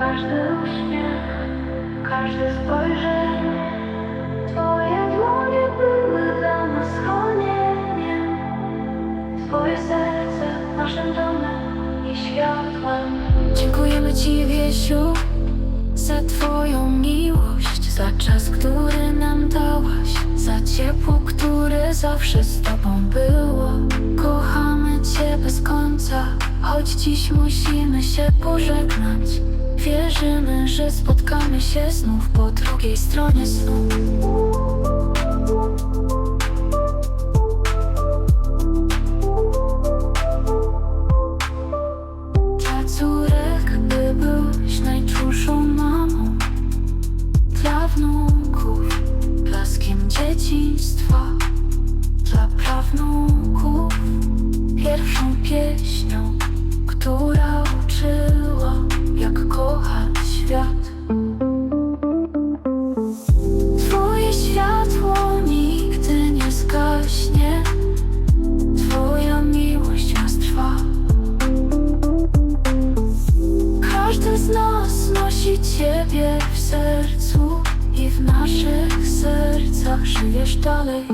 każdy uśmiech, każde spojrzenie. Twoje dłonie były dla nas schronieniem. Twoje serce naszym domem i światłem. Dziękujemy Ci, Wiesiu, za Twoją miłość, za czas, który nam dałaś, za ciepło, które zawsze z Tobą było. Kocham żegnać się bez końca Choć dziś musimy się pożegnać. Wierzymy, że spotkamy się znów po drugiej stronie snu. Ciebie w sercu i w naszych sercach żyjesz dalej.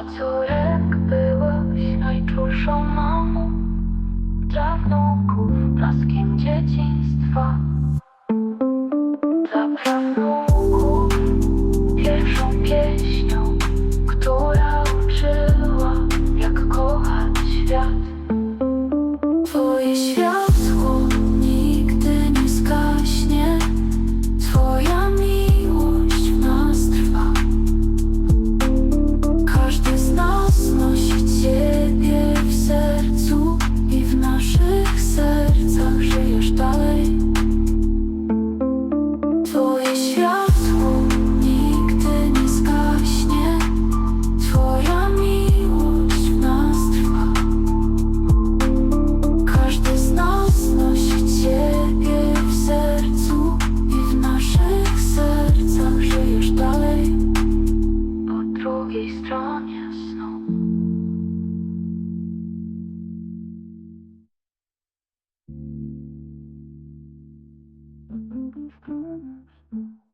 Pacurek byłaś najczulszą mamą Dla wnuków blaskiem dzieciństwa. Dla prawnuków pierwszą pieśnią Która uczyła jak kochać świat. Twoje świat of cornerstone